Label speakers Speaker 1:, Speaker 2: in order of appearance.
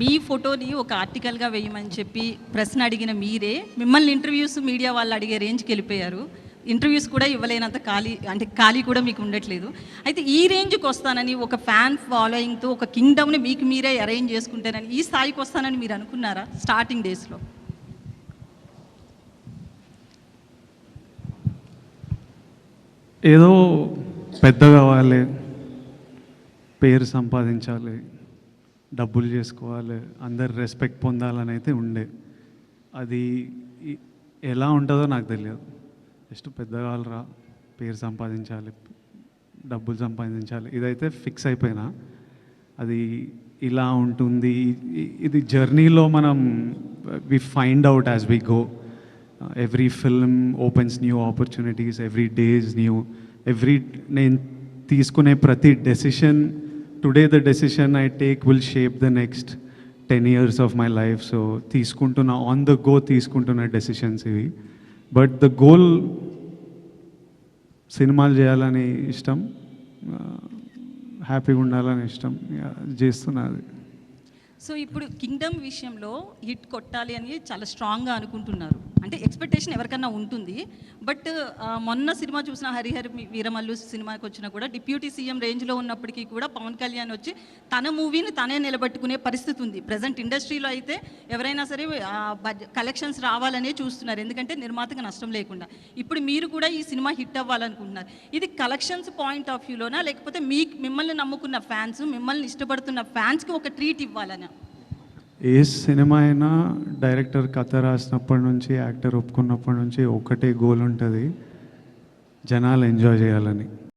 Speaker 1: మీ ఫోటోని ఒక ఆర్టికల్గా వేయమని చెప్పి ప్రశ్న అడిగిన మీరే మిమ్మల్ని ఇంటర్వ్యూస్ మీడియా వాళ్ళు అడిగే రేంజ్కి వెళ్ళిపోయారు. ఇంటర్వ్యూస్ కూడా ఇవ్వలేనంత ఖాళీ అంటే ఖాళీ కూడా మీకు ఉండట్లేదు. అయితే ఈ రేంజ్కి వస్తానని ఒక ఫ్యాన్ ఫాలోయింగ్తో ఒక కింగ్డమ్ని మీకు మీరే అరేంజ్ చేసుకుంటారని ఈ స్థాయికి వస్తానని మీరు అనుకున్నారా స్టార్టింగ్ డేస్లో?
Speaker 2: ఏదో పెద్ద కావాలి పేరు సంపాదించాలి డబ్బులు చేసుకోవాలి అందరు రెస్పెక్ట్ పొందాలని అయితే ఉండే. అది ఎలా ఉంటుందో నాకు తెలియదు. జస్ట్ పెద్ద పేరు సంపాదించాలి డబ్బులు సంపాదించాలి. ఇదైతే ఫిక్స్ అయిపోయినా. అది ఇలా ఉంటుంది. ఇది జర్నీలో మనం we find out as we go every film opens new opportunities every days new every నేను తీసుకునే ప్రతి decision today the decision I take will shape the next ten years of my life so తీసుకుంటున్న on the go తీసుకుంటున్న decisions ఇవి. But the goal సినిమాలు చేయాలని ఇష్టం హ్యాపీగా ఉండాలని ఇష్టం చేస్తున్నది
Speaker 1: సో ఇప్పుడు కింగ్డమ్ విషయంలో హిట్ కొట్టాలి అని చాలా స్ట్రాంగ్గా అనుకుంటున్నారు. అంటే ఎక్స్పెక్టేషన్ ఎవరికన్నా ఉంటుంది. బట్ మొన్న సినిమా చూసిన హరిహర్ వీరమల్లు సినిమాకి వచ్చినా కూడా డిప్యూటీ సీఎం రేంజ్లో ఉన్నప్పటికీ కూడా పవన్ కళ్యాణ్ వచ్చి తన మూవీని తనే నిలబెట్టుకునే పరిస్థితి ఉంది. ప్రజెంట్ ఇండస్ట్రీలో అయితే ఎవరైనా సరే కలెక్షన్స్ రావాలనే చూస్తున్నారు. ఎందుకంటే నిర్మాతకు నష్టం లేకుండా. ఇప్పుడు మీరు కూడా ఈ సినిమా హిట్ అవ్వాలనుకుంటున్నారు. ఇది కలెక్షన్స్ పాయింట్ ఆఫ్ వ్యూలోనా లేకపోతే మీ మిమ్మల్ని నమ్ముకున్న ఫ్యాన్స్ మిమ్మల్ని ఇష్టపడుతున్న ఫ్యాన్స్కి ఒక ట్రీట్ ఇవ్వాలనా?
Speaker 2: ఏ సినిమా అయినా డైరెక్టర్ కథ రాసినప్పటి నుంచి యాక్టర్ ఒప్పుకున్నప్పటి నుంచి ఒకటే గోల్ ఉంటుంది జనాలు ఎంజాయ్ చేయాలని.